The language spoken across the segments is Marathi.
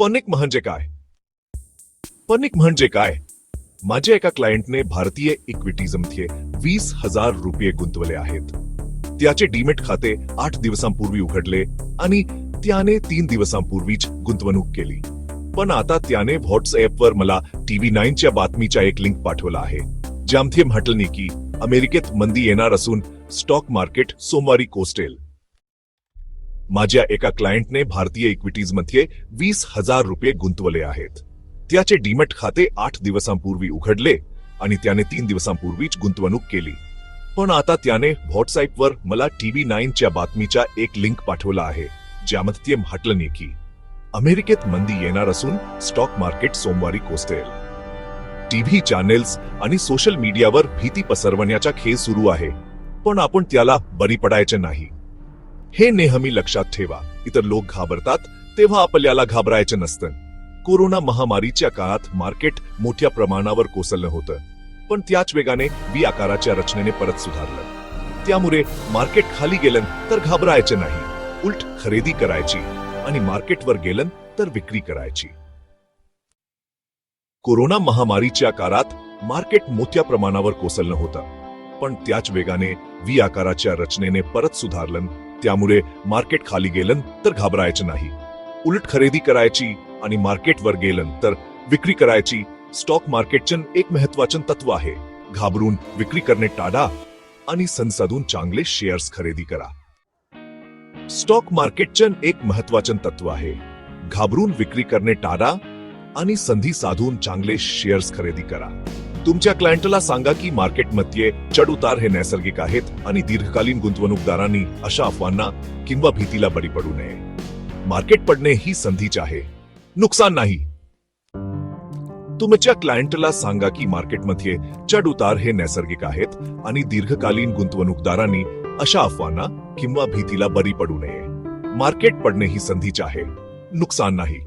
पनिक म्हणजे काय? पनिक म्हणजे काय? माझ्या एका क्लायंटने भारतीय इक्विटीजमध्ये वीस हजार रुपये गुंतवले आहेत. त्याचे डीमेट खाते आठ दिवसांपूर्वी उघडले आणि त्याने तीन दिवसांपूर्वीच गुंतवणूक केली. पण आता त्याने व्हॉट्सअपवर मला टीव्ही नाईनच्या बातमीच्या एक लिंक पाठवला आहे. ज्यामध्ये म्हटलं की अमेरिकेत मंदी येणार असून स्टॉक मार्केट सोमवारी कोस्टेल. माझ्या एका क्लायंटने भारतीय इक्विटीजमध्ये वीस हजार रुपये गुंतवले आहेत. त्याचे डीमॅट खाते आठ दिवसांपूर्वी उघडले आणि त्याने तीन दिवसांपूर्वीच गुंतवणूक केली. पण आता त्याने व्हॉट्सअपवर मला टीव्ही नाईनच्या बातमीचा एक लिंक पाठवला आहे ज्यामध्ये म्हटलं की अमेरिकेत मंदी येणार असून स्टॉक मार्केट सोमवारी कोसतेल टीव्ही चॅनेल्स आणि सोशल मीडियावर भीती पसरवण्याचा खेळ सुरू आहे पण आपण त्याला बरी पडायचे नाही. हे नेहमी लक्षात ठेवा. इतर लोक घाबरतात तेव्हा आपल्याला घाबरायचं नसतं. कोरोना महामारीच्या काळात मार्केट मोठ्या प्रमाणावर कोसळलं होतं. पण त्याच वेगाने बी आकाराच्या रचनेने परत सुधारलं. त्यामुळे मार्केट खाली गेलं तर घाबरायचं नाही. उलट खरेदी करायची आणि मार्केटवर गेलं तर विक्री करायची. कोरोना महामारीच्या काळात मार्केट मोठ्या प्रमाणावर कोसळलं होतं. पण त्याच वेगाने व्ही आकाराच्या रचनेने परत सुधारलं त्यामुळे मार्केट खाली गेलं तर घाबरायचं नाही. उलट खरेदी करायची आणि मार्केटवर गेलं तर विक्री करायची स्टॉक मार्केटचं एक महत्वाचं तत्व आहे. घाबरून विक्री करणे टाळा आणि संसाधून चांगले शेअर्स खरेदी करा. स्टॉक मार्केटचं एक महत्वाचं तत्व आहे. घाबरून विक्री करणे टाळा आणि संधी साधून चांगले शेअर्स खरेदी करा. तुमच्या क्लायंटला सांगा की मार्केटमध्ये चढ उतार हे नैसर्गिक आहेत आणि दीर्घकालीन गुंतवणूकदारांनी अशा अफवांना किंवा भीतीला बळी पडू नये. मार्केट पडणे ही संधीच आहे. नुकसान नाही. तुमच्या क्लायंटला सांगा की मार्केटमध्ये चढ उतार हे नैसर्गिक आहेत आणि दीर्घकालीन गुंतवणूकदारांनी अशा अफवांना किंवा भीतीला बरी पडू नये. मार्केट पडणे ही संधीच आहे. नुकसान नाही.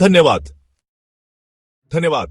धन्यवाद. धन्यवाद.